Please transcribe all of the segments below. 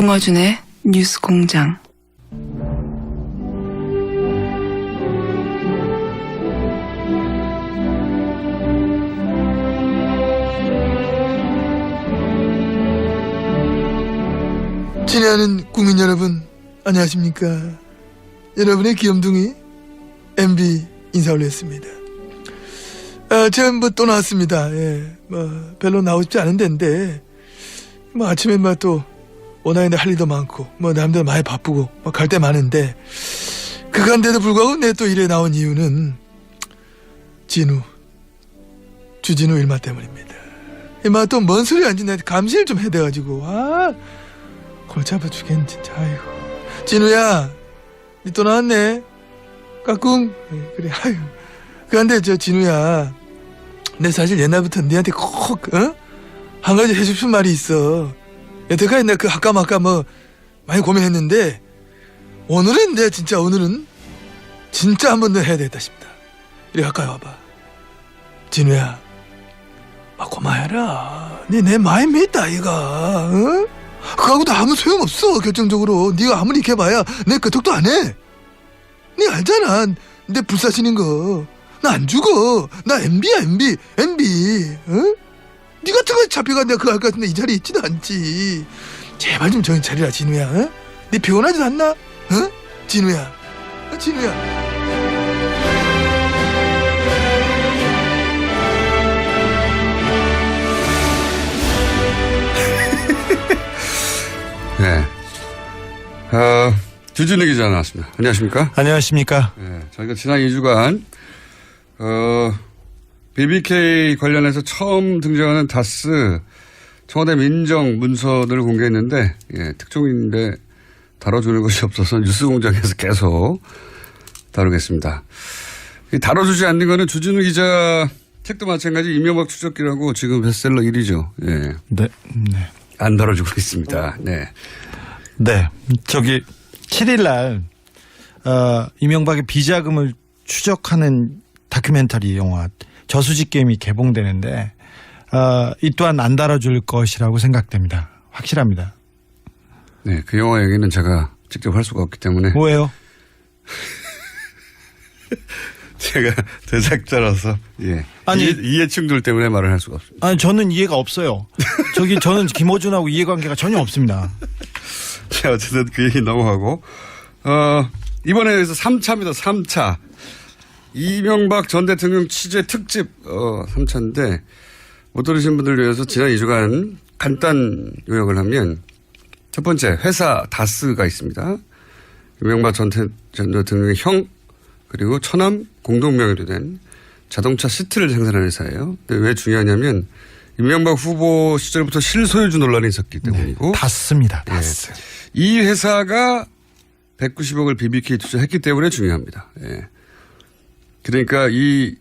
김어준의 뉴스 공장. 친애하는 국민 여러분 안녕하십니까? 여러분의 귀염둥이 MB 인사 올렸습니다. 아, 제가 뭐 또 나왔습니다. 예, 뭐 별로 나오고 싶지 않은 데인데 뭐 아침에 뭐또 워낙에 할 일도 많고 뭐 남들 많이 바쁘고 뭐 갈 데 많은데 그간데도 불구하고 내 또 일에 나온 이유는 진우 주진우 일마 때문입니다. 이마 또 뭔 소리 안지 내 감시를 좀 해야 돼가지고 아 골치 아파 죽겠네 진짜. 아이고. 진우야 니 또 나왔네. 까꿍. 예, 그래 아유. 그런데 저 진우야 내 사실 옛날부터 니한테 꼭 어? 한 가지 싶은 말이 있어 내가 그 아까마까 뭐 많이 고민했는데 오늘은 내 진짜 오늘은 진짜 한 번 더 해야 되겠다 싶다. 이리 가까이 와봐. 진우야 아 고마해라. 니내 마음 믿다 이가 어? 그하고도 아무 소용 없어 결정적으로. 네가 아무리 해봐야 내 끄떡도 안 해. 네 알잖아. 내 불사시는 거. 나 안 죽어. 나 MB야 MB MB 어? 네 같은 거 잡혀가 내가 그거 할것 같은데 이 자리에 있지도 않지 제발 좀 정신 차리라 진우야 어? 네 피곤하지도 않나? 어? 진우야 어, 진우야 네. 어, 주진우 기자 나왔습니다. 안녕하십니까? 안녕하십니까. 네, 저희가 지난 2주간, 어, BBK 관련해서 처음 등장하는 다스 청와대 민정 문서들을 공개했는데, 예, 특종인데 다뤄주는 것이 없어서 뉴스 공장에서 계속 다루겠습니다. 이 다뤄주지 않는 거는 주진우 기자 책도 마찬가지 이명박 추적기라고 지금 베스트셀러 1위죠. 예. 네, 네. 안 다뤄주고 있습니다. 네. 네. 저기 7일 날 어, 이명박의 비자금을 추적하는 다큐멘터리 영화 저수지 게임이 개봉되는데 어, 이 또한 안 달아줄 것이라고 생각됩니다. 확실합니다. 네, 그 영화 얘기는 제가 직접 할 수가 없기 때문에 뭐예요? 제가 제작자라서 예 아니- 이해, 충돌 때문에 말을 할 수가 없습니다. 아니 저는 이해가 없어요. 저기 저는 김어준하고 이해관계가 전혀 없습니다. 자, 어쨌든 그 얘기 넘어가고 어 이번에 여기서 3차입니다. 3차 이명박 전 대통령 취재 특집 어 3차인데 못 들으신 분들 위해서 지난 2주간 간단 요약을 하면 첫 번째 회사 다스가 있습니다. 이명박 전, 대, 전 대통령의 형 그리고 처남 공동명의로 된 자동차 시트를 생산하는 회사예요. 근데 왜 중요하냐면 이명박 후보 시절부터 실소유주 논란이 있었기 때문이고 다스입니다. 다스. 이 회사가 190억을 BBK 투자했기 때문에 중요합니다. 예. 그러니까 이,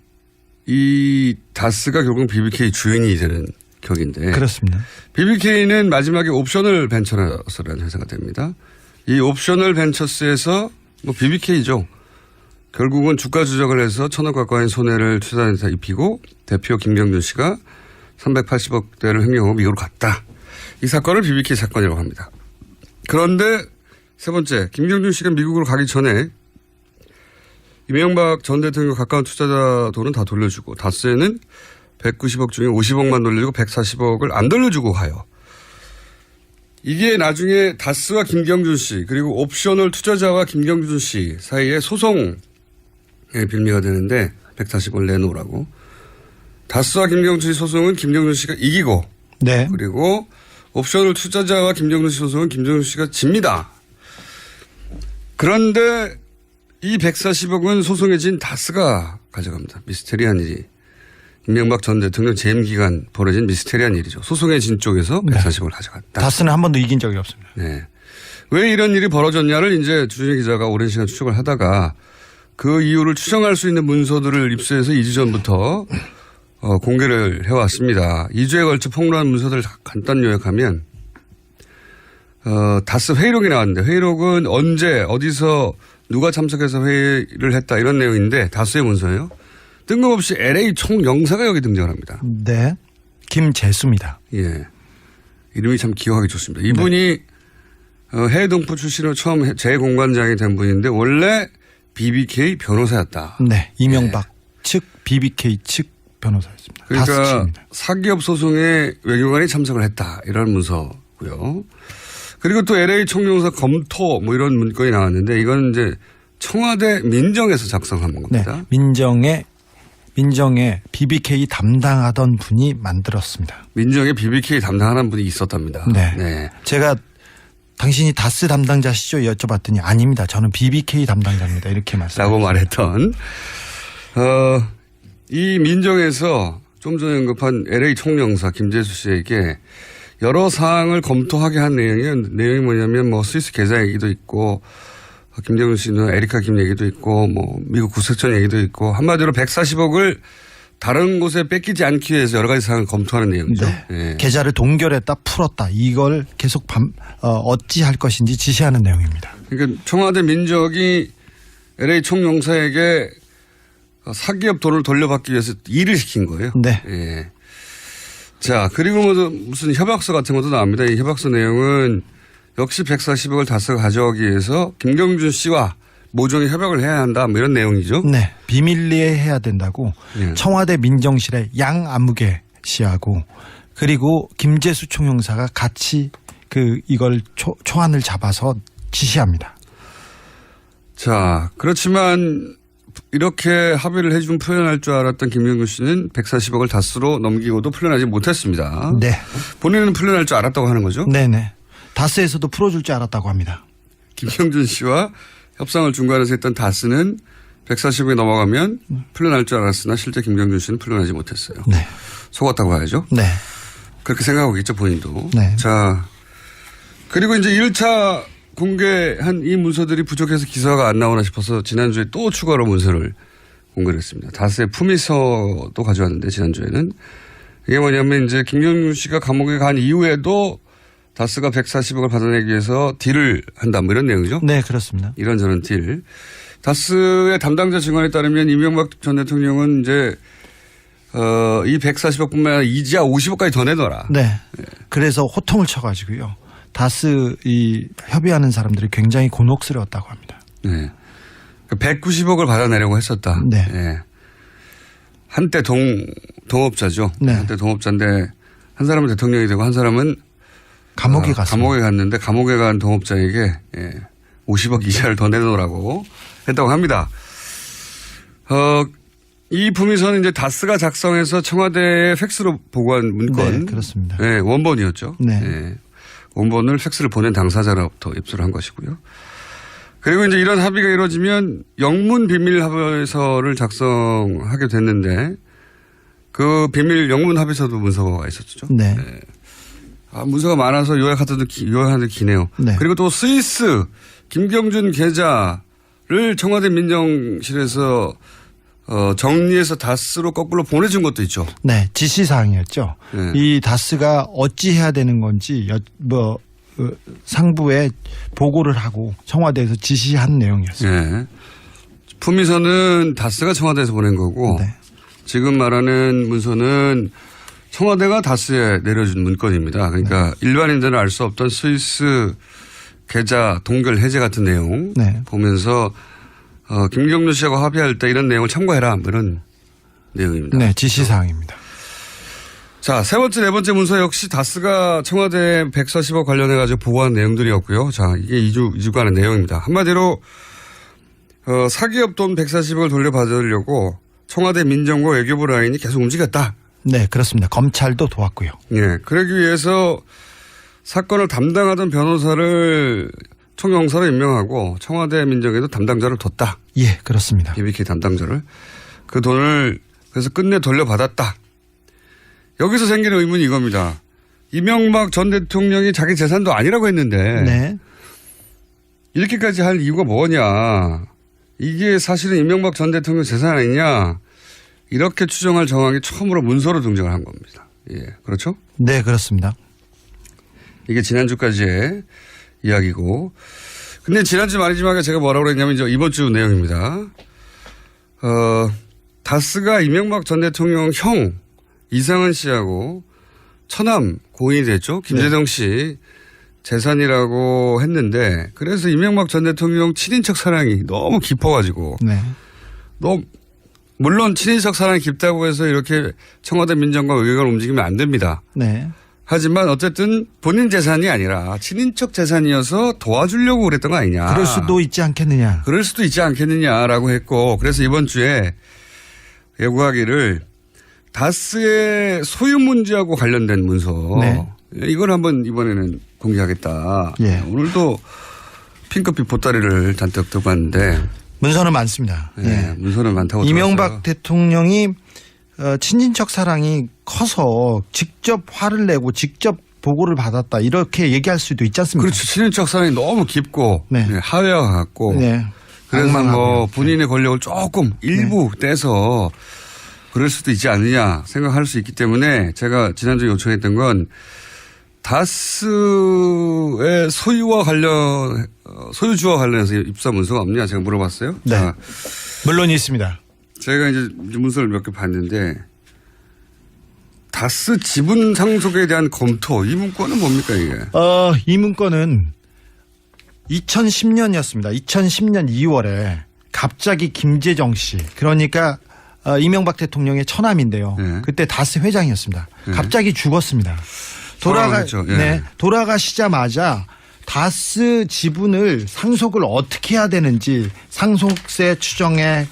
이 다스가 결국 BBK 주인이 되는 격인데. 그렇습니다. BBK는 마지막에 옵셔널 벤처스라는 회사가 됩니다. 이 옵셔널 벤처스에서 뭐 BBK죠. 결국은 주가 조작을 해서 천억 가까이 손해를 투자한사 입히고 대표 김경준 씨가 380억 대를 횡령하고 미국으로 갔다. 이 사건을 BBK 사건이라고 합니다. 그런데 세 번째, 김경준 씨가 미국으로 가기 전에 이명박 전 대통령 가까운 투자자 돈은 다 돌려주고 다스에는 190억 중에 50억만 돌려주고 140억을 안 돌려주고 가요. 이게 나중에 다스와 김경준 씨 그리고 옵셔널 투자자와 김경준 씨 사이에 소송의 빌미가 되는데 140억을 내놓으라고. 다스와 김경준 씨 소송은 김경준 씨가 이기고 네. 그리고 옵션을 투자자와 김정준 씨 소송은 김정준 씨가 집니다. 그런데 이 140억은 소송에 진 다스가 가져갑니다. 미스테리한 일이. 임명박 전 대통령 재임 기간 벌어진 미스테리한 일이죠. 소송에 진 쪽에서 140억을 가져갔다. 다스는 한 번도 이긴 적이 없습니다. 네. 왜 이런 일이 벌어졌냐를 이제 주진희 기자가 오랜 시간 추적을 하다가 그 이유를 추정할 수 있는 문서들을 입수해서 2주 전부터 어, 공개를 해왔습니다. 2주에 걸쳐 폭로한 문서들을 간단 요약하면 어, 다스 회의록이 나왔는데 회의록은 언제 어디서 누가 참석해서 회의를 했다 이런 내용인데 다스의 문서예요. 뜬금없이 LA 총영사가 여기 등장을 합니다. 네. 김재수입니다. 예. 이름이 참 기억하기 좋습니다. 이분이 어, 해외 동포 출신으로 처음 해- 재공관장이 된 분인데 원래 BBK 변호사였다. 네. 이명박 측 BBK 측 변호사였습니다. 그러니까. 사기업 소송에 외교관이 참석을 했다. 이런 문서고요. 그리고 또 LA 총영사 검토 뭐 이런 문건이 나왔는데 이건 이제 청와대 민정에서 작성한 네. 겁니다. 민정의 민정의 BBK 담당하던 분이 만들었습니다. 민정에 BBK 담당하는 분이 있었답니다. 네. 제가 당신이 다스 담당자시죠? 여쭤봤더니 아닙니다. 저는 BBK 담당자입니다. 이렇게 말씀. 라고 말했던 어, 이 민정에서 좀 전에 언급한 LA 총영사 김재수 씨에게 여러 사항을 검토하게 한 내용이 내용이 뭐냐면 뭐 스위스 계좌 얘기도 있고 김정은 씨는 에리카 김 얘기도 있고 뭐 미국 구색전 얘기도 있고 한마디로 140억을 다른 곳에 뺏기지 않기 위해서 여러 가지 사항을 검토하는 내용이죠. 네. 예. 계좌를 동결했다 풀었다 이걸 계속 밤, 어, 어찌 할 것인지 지시하는 내용입니다. 그러니까 청와대 민정이 LA 총영사에게 사기업 돈을 돌려받기 위해서 일을 시킨 거예요. 네. 예. 자, 그리고 뭐 무슨 협약서 같은 것도 나옵니다. 이 협약서 내용은 역시 140억을 다스가 가져가기 위해서 김경준 씨와 모종의 협약을 해야 한다. 뭐 이런 내용이죠. 네. 비밀리에 해야 된다고 예. 청와대 민정실에 양 아무개 씨하고 그리고 김재수 총영사가 같이 그 이걸 초, 초안을 잡아서 지시합니다. 자, 그렇지만 이렇게 합의를 해주면 풀려날 줄 알았던 김경준 씨는 140억을 다스로 넘기고도 풀려나지 못했습니다. 네. 본인은 풀려날 줄 알았다고 하는 거죠. 네네. 다스에서도 풀어줄 줄 알았다고 합니다. 김경준 씨와 협상을 중간에서 했던 다스는 140억이 넘어가면 풀려날 줄 알았으나 실제 김경준 씨는 풀려나지 못했어요. 네. 속았다고 봐야죠. 네. 그렇게 생각하고 있죠, 본인도. 네. 자, 그리고 이제 1차 공개한 이 문서들이 부족해서 기사가 안 나오나 싶어서 지난주에 또 추가로 문서를 공개를 했습니다. 다스의 품위서도 가져왔는데, 지난주에는. 이게 뭐냐면 이제 김경준 씨가 감옥에 간 이후에도 다스가 140억을 받아내기 위해서 딜을 한다, 뭐 이런 내용이죠. 네, 그렇습니다. 이런저런 딜. 다스의 담당자 증언에 따르면 이명박 전 대통령은 이제 어, 이 140억뿐만 아니라 이자 50억까지 더 내놔라. 네. 그래서 호통을 쳐가지고요. 다스 이 협의하는 사람들이 굉장히 곤혹스러웠다고 합니다. 네. 190억을 받아내려고 했었다. 네. 예. 한때 동, 동업자죠. 네. 한때 동업자인데 한 사람은 대통령이 되고 한 사람은 감옥에 어, 갔습니다. 감옥에 갔는데 감옥에 간 동업자에게 예, 50억 이자를 더 내놓으라고 했다고 합니다. 어, 이 품위서는 이제 다스가 작성해서 청와대에 팩스로 보고한 문건. 네, 그렇습니다. 예, 원본이었죠. 네. 예, 원본을 팩스를 보낸 당사자로부터 입수를 한 것이고요. 그리고 이제 이런 합의가 이루어지면 영문 비밀 합의서를 작성하게 됐는데 그 비밀 영문 합의서도 문서가 있었죠. 네. 아, 문서가 많아서 요약하던데 기, 요약하는데 기네요. 네. 그리고 또 스위스 김경준 계좌를 청와대 민정실에서 어, 정리해서 다스로 거꾸로 보내준 것도 있죠. 네, 지시 사항이었죠. 네. 이 다스가 어찌 해야 되는 건지 여, 뭐 어, 상부에 보고를 하고 청와대에서 지시한 내용이었어요. 예. 품위서는 다스가 청와대에서 보낸 거고 네. 지금 말하는 문서는 청와대가 다스에 내려준 문건입니다. 그러니까 네. 일반인들은 알 수 없던 스위스 계좌 동결 해제 같은 내용 네. 보면서 어, 김경준 씨하고 합의할 때 이런 내용을 참고해라 뭐 이런 내용입니다. 네, 지시 사항입니다. 자, 세 번째, 네 번째 문서 역시 다스가 청와대 140억 관련해가지고 보고한 내용들이었고요. 자, 이게 2주, 2주간의 내용입니다. 한마디로, 어, 사기업 돈 140억을 돌려받으려고 청와대 민정과 외교부 라인이 계속 움직였다. 네, 그렇습니다. 검찰도 도왔고요. 예. 그러기 위해서 사건을 담당하던 변호사를 총영사로 임명하고 청와대 민정에도 담당자를 뒀다. 예, 그렇습니다. BBK 담당자를. 그 돈을 그래서 끝내 돌려받았다. 여기서 생기는 의문이 이겁니다. 이명박 전 대통령이 자기 재산도 아니라고 했는데 네. 이렇게까지 할 이유가 뭐냐. 이게 사실은 이명박 전 대통령 재산 아니냐. 이렇게 추정할 정황이 처음으로 문서로 등장을 한 겁니다. 예. 그렇죠? 네, 그렇습니다. 이게 지난주까지의 이야기고. 근데 지난주 말이지만 제가 뭐라고 그랬냐면 이제 이번 주 내용입니다. 어, 다스가 이명박 전 대통령 형 이상은 씨하고 처남 고인이 됐죠. 김재동 씨 재산이라고 했는데 그래서 이명박 전 대통령 친인척 사랑이 너무 깊어가지고 네. 너무 물론 친인척 사랑이 깊다고 해서 이렇게 청와대 민정과 의회가 움직이면 안 됩니다. 네. 하지만 어쨌든 본인 재산이 아니라 친인척 재산이어서 도와주려고 그랬던 거 아니냐. 그럴 수도 있지 않겠느냐. 그럴 수도 있지 않겠느냐라고 했고 그래서 이번 주에 예고하기를 다스의 소유 문제하고 관련된 문서 네. 이걸 한번 이번에는 공개하겠다. 예. 오늘도 핑크빛 보따리를 잔뜩 들고 왔는데 문서는 많습니다. 예, 예. 문서는 많다고 이명박 들었어요. 대통령이 어, 친인척 사랑이 커서 직접 화를 내고 직접 보고를 받았다 이렇게 얘기할 수도 있지 않습니까? 그렇죠. 친인척 사랑이 너무 깊고 네. 예, 하회와 같고 네. 그래서. 뭐 본인의 권력을 조금 일부 네. 떼서 그럴 수도 있지 않느냐 생각할 수 있기 때문에 제가 지난주에 요청했던 건 다스의 소유와 관련 어, 소유주와 관련해서 입사 문서가 없냐 제가 물어봤어요. 네. 자, 물론 있습니다. 제가 이제 문서를 몇 개 봤는데 다스 지분 상속에 대한 검토 이 문건은 뭡니까 이게? 어, 이 문건은 2010년이었습니다. 2010년 2월에 갑자기 김재정 씨, 그러니까 어, 이명박 대통령의 처남인데요. 네. 그때 다스 회장이었습니다. 네. 갑자기 죽었습니다. 돌아가, 돌아가셨죠. 예. 네, 돌아가시자마자 다스 지분을 상속을 어떻게 해야 되는지 상속세 추정에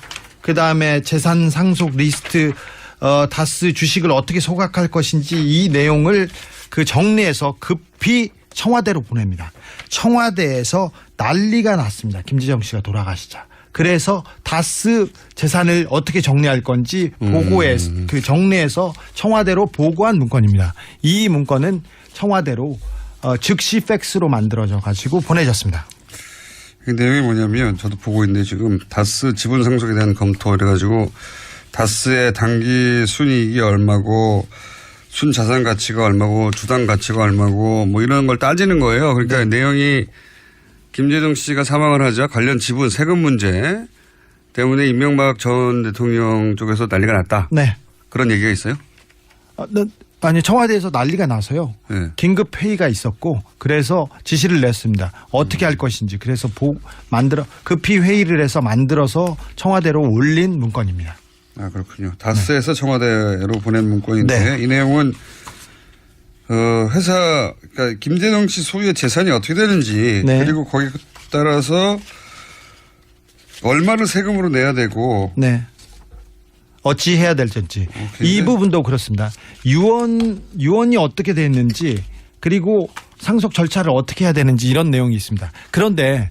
그 다음에 재산 상속 리스트 어, 다스 주식을 어떻게 소각할 것인지 이 내용을 그 정리해서 급히 청와대로 보냅니다. 청와대에서 난리가 났습니다. 김재정 씨가 돌아가시자. 그래서 다스 재산을 어떻게 정리할 건지 보고해 그 정리해서 청와대로 보고한 문건입니다. 이 문건은 청와대로 어, 즉시 팩스로 만들어져 가지고 보내졌습니다. 그 내용이 뭐냐면 저도 보고 있는데 지금 다스 지분 상속에 대한 검토 이래가지고 다스의 단기 순이익이 얼마고 순 자산 가치가 얼마고 주당 가치가 얼마고 뭐 이런 걸 따지는 거예요. 그러니까 내용이 김재정 씨가 사망을 하자 관련 지분 세금 문제 때문에 이명박 전 대통령 쪽에서 난리가 났다. 네. 그런 얘기가 있어요? 어, 네. 아니 청와대에서 난리가 나서요. 네. 긴급 회의가 있었고 그래서 지시를 냈습니다. 어떻게 할 것인지 그래서 보 만들어 급히 회의를 해서 만들어서 청와대로 올린 문건입니다. 아 그렇군요. 다스에서 청와대로 보낸 문건인데 네. 이 내용은 어 회사 그러니까 김재동 씨 소유의 재산이 어떻게 되는지 네. 그리고 거기에 따라서 얼마를 세금으로 내야 되고 네. 어찌 해야 될지 이 부분도 그렇습니다. 유언 유언이 어떻게 됐는지 그리고 상속 절차를 어떻게 해야 되는지 이런 내용이 있습니다. 그런데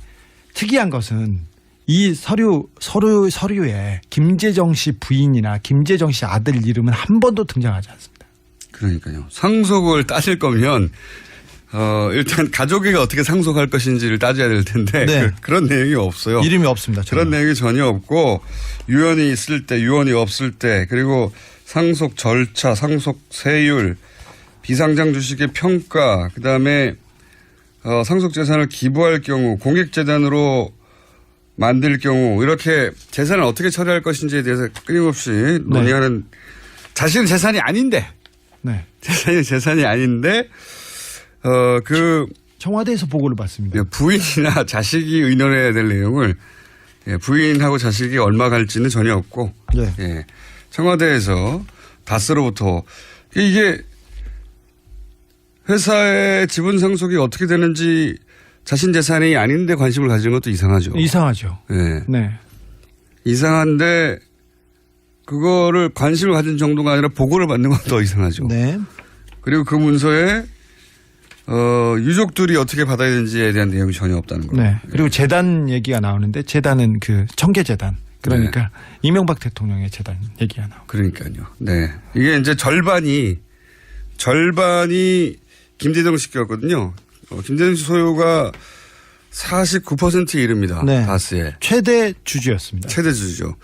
특이한 것은 이 서류 서류 서류에 김재정 씨 부인이나 김재정 씨 아들 이름은 한 번도 등장하지 않습니다. 그러니까요. 상속을 따질 거면 어 일단 가족이 어떻게 상속할 것인지를 따져야 될 텐데 네. 그, 런 내용이 없어요. 이름이 없습니다. 전혀. 그런 내용이 전혀 없고 유언이 있을 때 유언이 없을 때 그리고 상속 절차 상속 세율 비상장 주식의 평가 그다음에 어, 상속 재산을 기부할 경우 공익 재단으로 만들 경우 이렇게 재산을 어떻게 처리할 것인지에 대해서 끊임없이 논의하는 자신은 재산이 아닌데 네. 재산이 재산이 아닌데 어 그 청와대에서 보고를 받습니다. 부인이나 자식이 의논해야 될 내용을 예, 부인하고 자식이 얼마 갈지는 전혀 없고 네. 예, 청와대에서 다스로부터 이게 회사의 지분 상속이 어떻게 되는지 자신 재산이 아닌데 관심을 가지는 것도 이상하죠. 이상하죠. 예, 네. 이상한데 그거를 관심을 가진 정도가 아니라 보고를 받는 건 더 이상하죠. 네. 그리고 그 문서에 어, 유족들이 어떻게 받아야 되는지에 대한 내용이 전혀 없다는 거예요. 네. 그리고 재단 얘기가 나오는데 재단은 그 청계재단. 그러니까 네. 이명박 대통령의 재단 얘기가 나오고. 그러니까요. 네. 이게 이제 절반이, 절반이 김대동 씨 거였거든요. 어, 김대동 씨 소유가 49%에 이릅니다. 네. 다스의. 최대 주주였습니다. 최대 주주죠.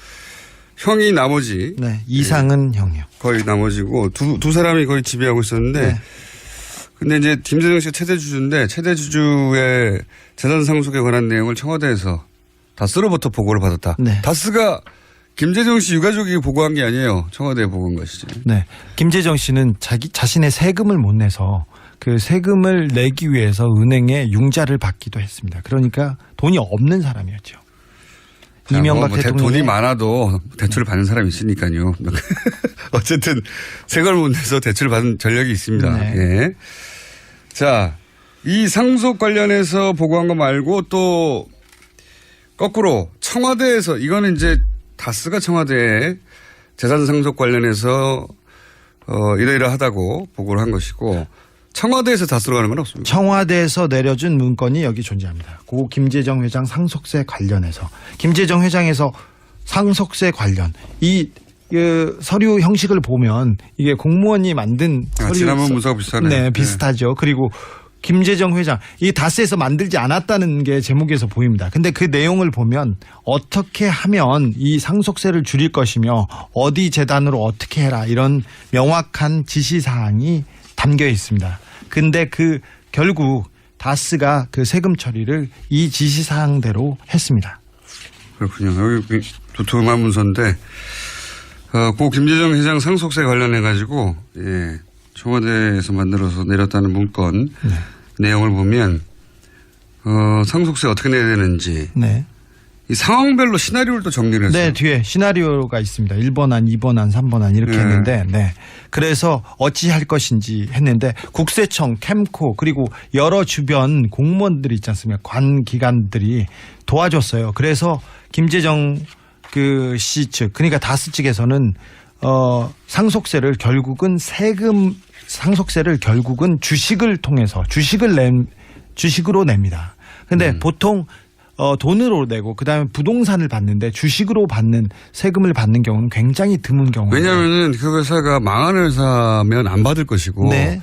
형이 나머지, 네. 이상은 형이요. 거의 나머지고, 두, 두 사람이 거의 지배하고 있었는데, 네. 근데 이제 김대중 씨가 최대 주주인데, 최대 주주의 재산 상속에 관한 내용을 청와대에서 다스로부터 보고를 받았다. 네. 다스가 김재정 씨 유가족이 보고한 게 아니에요. 청와대에 보고한 것이지. 네. 김재정 씨는 자기 자신의 세금을 못 내서 그 세금을 내기 위해서 은행에 융자를 받기도 했습니다. 그러니까 돈이 없는 사람이었죠. 자, 이명박 뭐, 뭐 대- 대통령이 돈이 많아도 대출을 받는 사람이 있으니까요. 어쨌든 세금을 못 내서 대출을 받은 전력이 있습니다. 네. 예. 자, 이 상속 관련해서 보고한 거 말고 또 거꾸로 청와대에서 이거는 이제 다스가 청와대에 재산 상속 관련해서 어 이러이러하다고 보고를 한 것이고 청와대에서 다스로 가는 건 없습니다. 청와대에서 내려준 문건이 여기 존재합니다. 고 김재정 회장 상속세 관련해서 김재정 회장에서 상속세 관련 이 그 서류 형식을 보면 이게 공무원이 만든 아, 서류 지난번 서- 문서하고 비슷하네. 네, 비슷하죠. 그리고 김재정 회장 이 다스에서 만들지 않았다는 게 제목에서 보입니다. 근데 그 내용을 보면 어떻게 하면 이 상속세를 줄일 것이며 어디 재단으로 어떻게 해라 이런 명확한 지시 사항이 담겨 있습니다. 근데 그 결국 다스가 그 세금 처리를 이 지시 사항대로 했습니다. 그렇군요. 여기 도톰한 문서인데, 어, 고 김재정 회장 상속세 관련해 가지고, 예, 청와대에서 만들어서 내렸다는 문건 네. 내용을 보면, 어, 상속세 어떻게 내야 되는지, 네. 이 상황별로 시나리오를 또 정리를 했어요. 네, 뒤에 시나리오가 있습니다. 1번안, 2번안, 3번안 이렇게 네. 했는데, 네. 그래서 어찌 할 것인지 했는데, 국세청, 캠코, 그리고 여러 주변 공무원들이 있지 않습니까? 관 기관들이 도와줬어요. 그래서 김재정 그씨 측, 그러니까 다스 측에서는 어, 상속세를 결국은 세금, 상속세를 결국은 주식을 통해서 주식을 낸, 주식으로 냅니다. 근데 음. 보통 어, 돈으로 내고 그다음에 부동산을 받는데 주식으로 받는 세금을 받는 경우는 굉장히 드문 경우예요. 왜냐하면은 그 회사가 망하는 회사면 안 받을 것이고, 네.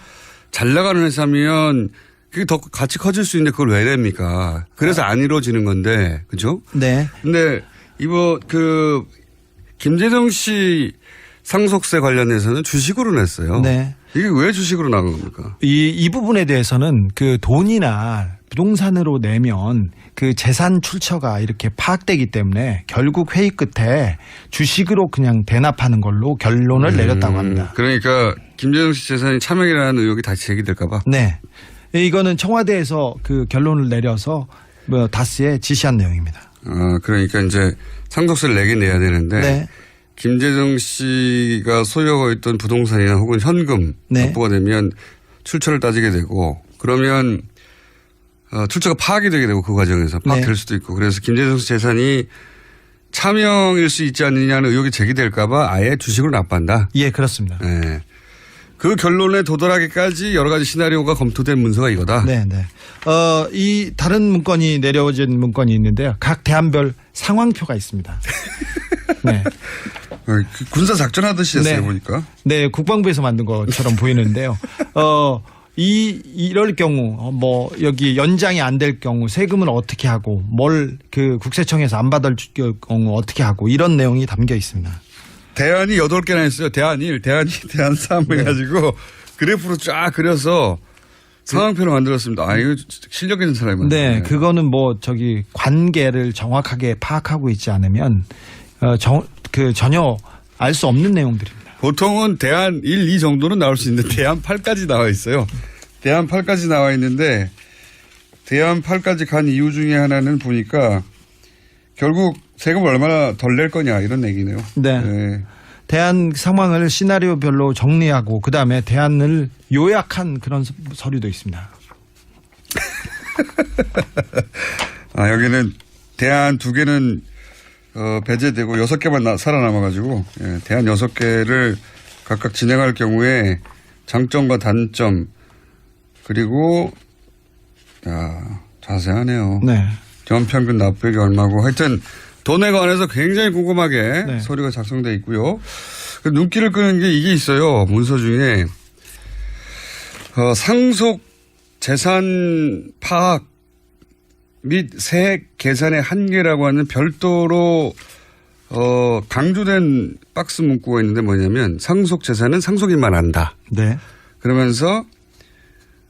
잘 나가는 회사면 그게 더 같이 커질 수 있는데 그걸 왜 냅니까? 그래서 안 이루어지는 건데, 그죠? 네. 근데 이거 그 김재정 씨 상속세 관련해서는 주식으로 냈어요. 네. 이게 왜 주식으로 나간 겁니까? 이, 이 부분에 대해서는 그 돈이나 부동산으로 내면 그 재산 출처가 이렇게 파악되기 때문에 결국 회의 끝에 주식으로 그냥 대납하는 걸로 결론을 내렸다고 합니다. 음, 그러니까 김재정 씨 재산이 차명이라는 의혹이 다시 제기될까봐. 네. 이거는 청와대에서 그 결론을 내려서 뭐 다스에 지시한 내용입니다. 아, 그러니까 이제 상속세를 내긴 내야 되는데 네. 김재정 씨가 소유하고 있던 부동산이나 혹은 현금 네. 확보가 되면 출처를 따지게 되고 그러면 어, 출처가 파악이 되게 되고 그 과정에서 파악될 네. 수도 있고 그래서 김재정 씨 재산이 차명일 수 있지 않느냐는 의혹이 제기될까봐 아예 주식으로 납부한다. 예, 그렇습니다. 네. 그 결론에 도달하기까지 여러 가지 시나리오가 검토된 문서가 이거다. 네, 네. 어, 이 다른 문건이 내려진 문건이 있는데요. 각 대안별 상황표가 있습니다. 네. 어, 그 군사 작전 하듯이 했어요 네. 보니까. 네, 국방부에서 만든 것처럼 보이는데요. 어, 이, 이럴 경우, 어, 뭐, 여기 연장이 안 될 경우 세금을 어떻게 하고, 뭘 그 국세청에서 안 받을 경우 어떻게 하고, 이런 내용이 담겨 있습니다. 대안이 8개나 있어요. 대안 1, 대안 2, 대안 3 네. 해가지고 그래프로 쫙 그려서 상황표를 만들었습니다. 아, 이거 실력 있는 사람이 네. 그거는 뭐, 저기, 관계를 정확하게 파악하고 있지 않으면, 어, 정, 그 전혀 알 수 없는 내용들입니다. 보통은 대안 1, 2 정도는 나올 수 있는데 대안 8까지 나와 있어요. 대안 8까지 나와 있는데 대안 8까지 간 이유 중에 하나는 보니까 결국 세금을 얼마나 덜 낼 거냐 이런 얘기네요. 네. 대안 상황을 시나리오별로 정리하고 그 다음에 대안을 요약한 그런 서- 서류도 있습니다. 아, 여기는 대안 두 개는 어, 배제되고 여섯 개만 나- 살아남아가지고 예, 대안 여섯 개를 각각 진행할 경우에 장점과 단점 그리고 야 자세하네요. 네. 연평균 납부액이 얼마고 하여튼 돈에 관해서 굉장히 꼼꼼하게 네. 서류가 작성돼 있고요. 그 눈길을 끄는 게 이게 있어요. 문서 중에 어, 상속 재산 파악 및 세액 계산의 한계라고 하는 별도로 어, 강조된 박스 문구가 있는데 뭐냐면 상속 재산은 상속인만 한다. 네. 그러면서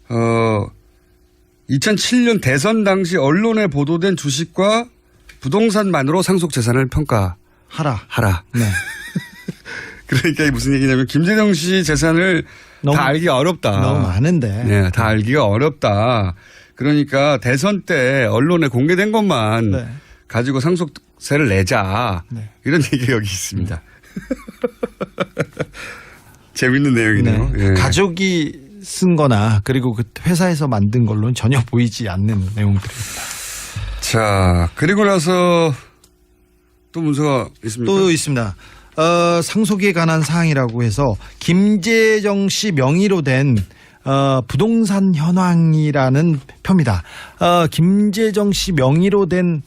어 2007년 대선 당시 언론에 보도된 주식과 부동산만으로 상속 재산을 평가하라. 하라. 네. 그러니까 무슨 얘기냐면 김재정 씨 재산을 너무- 다 알기가 어렵다. 너무 많은데. 네, 다 알기가 어렵다. 그러니까 대선 때 언론에 공개된 것만 네. 가지고 상속세를 내자. 네. 이런 얘기가 여기 있습니다. 재밌는 내용이네요. 네. 예. 가족이 쓴 거나 그리고 그 회사에서 만든 걸로는 전혀 보이지 않는 내용들입니다. 자, 그리고 나서 또 문서가 있습니까? 또 있습니다. 어, 상속에 관한 사항이라고 해서 김재정 씨 명의로 된 어, 부동산 현황이라는 표입니다. 어, 김재정 씨 명의로 된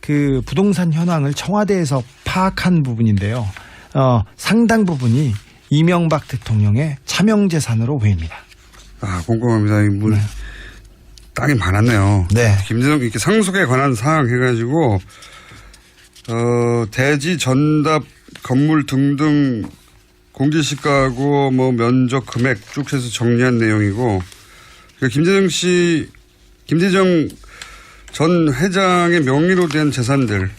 그 부동산 현황을 청와대에서 파악한 부분인데요. 어, 상당 부분이 이명박 대통령의 차명 재산으로 보입니다. 아, 궁금합니다. 이 문, 땅이 많았네요. 네. 김재정 이렇게 상속에 관한 사항 해가지고 어, 대지 전답 건물 등등 공제시가하고 뭐 면적 금액 쭉 해서 정리한 내용이고 그 김재정 씨 김재정 전 회장의 명의로 된 재산들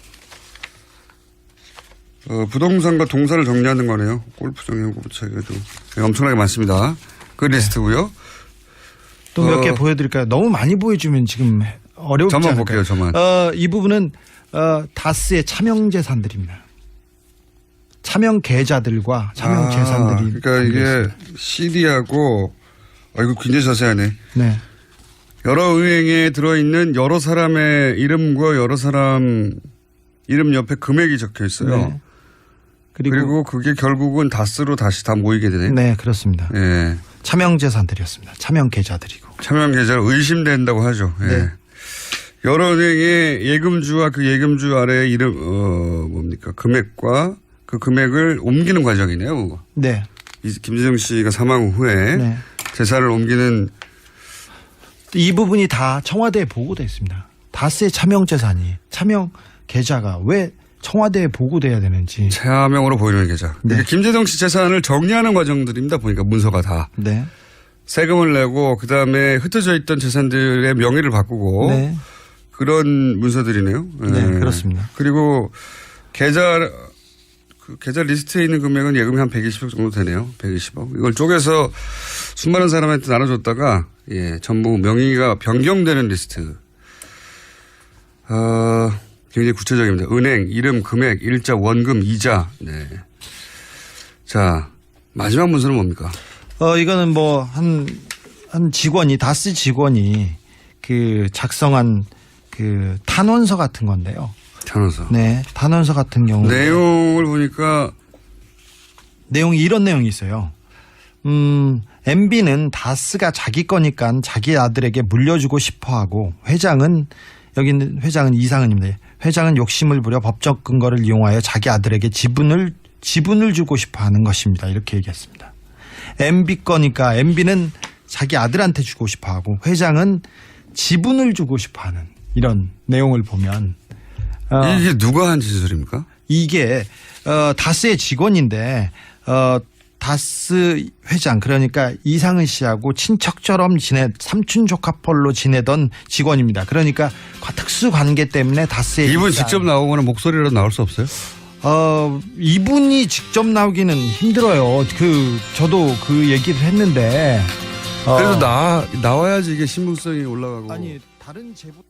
어, 부동산과 동사를 정리하는 거네요. 골프장 연구부채에도 엄청나게 많습니다. 그 리스트고요. 또몇 어. 개 보여드릴까요? 너무 많이 보여주면 지금 어렵지 저만 않을까요? 볼게요, 저만. 어, 이 부분은 어, 다스의 차명 재산들입니다. 차명 계좌들과 차명 아, 재산들이 그러니까 이게 담겨있습니다. CD하고 아 이거 굉장히 자세하네. 네. 여러 은행에 들어있는 여러 사람의 이름과 여러 사람 이름 옆에 금액이 적혀 있어요. 네. 그리고, 그리고 그게 결국은 다스로 다시 다 모이게 되네. 네 그렇습니다. 예. 차명 재산들이었습니다. 차명 계좌들이고. 차명 계좌를 의심된다고 하죠. 예. 네. 여러 은행의 예금주와 그 예금주 아래 이름 어 뭡니까 금액과 그 금액을 옮기는 과정이네요. 그거. 네. 이 김재정 씨가 사망 후에 네. 재산을 옮기는 이 부분이 다 청와대에 보고돼 있습니다. 다스의 차명 재산이 차명 계좌가 왜 청와대에 보고돼야 되는지. 차명으로 보이는 계좌. 네. 김재정 씨 재산을 정리하는 과정들입니다. 보니까 문서가 다 네. 세금을 내고 그 다음에 흩어져 있던 재산들의 명의를 바꾸고 네. 그런 문서들이네요. 네, 그렇습니다. 그리고 계좌 그 계좌 리스트에 있는 금액은 예금이 한 120억 정도 되네요. 120억. 이걸 쪼개서 수많은 사람한테 나눠줬다가 예 전부 명의가 변경되는 리스트. 어, 굉장히 구체적입니다. 은행, 이름, 금액, 일자, 원금, 이자. 네. 자 마지막 문서는 뭡니까? 어, 이거는 뭐, 한, 한 직원이, 다스 직원이 그 작성한 그 탄원서 같은 건데요. 탄원서. 네. 탄원서 같은 경우. 내용을 보니까 내용이 이런 내용이 있어요. 음, MB는 다스가 자기 거니까 자기 아들에게 물려주고 싶어 하고 회장은 여기 있는 회장은 이상은입니다. 회장은 욕심을 부려 법적 근거를 이용하여 자기 아들에게 지분을 지분을 주고 싶어 하는 것입니다. 이렇게 얘기했습니다. MB 거니까 MB는 자기 아들한테 주고 싶어 하고 회장은 지분을 주고 싶어 하는 이런 내용을 보면 어, 이게 누가 한 진술입니까? 이게 어 다스의 직원인데 어 다스 회장 그러니까 이상은 씨하고 친척처럼 지내 삼촌 조카뻘로 지내던 직원입니다. 그러니까 특수 관계 때문에 다스의 이분 일단- 직접 나오거나 목소리로 나올 수 없어요? 어 이분이 직접 나오기는 힘들어요. 그 저도 그 얘기를 했는데 어, 그래도 나 나와야지 이게 신빙성이 올라가고. 아니 다른 제보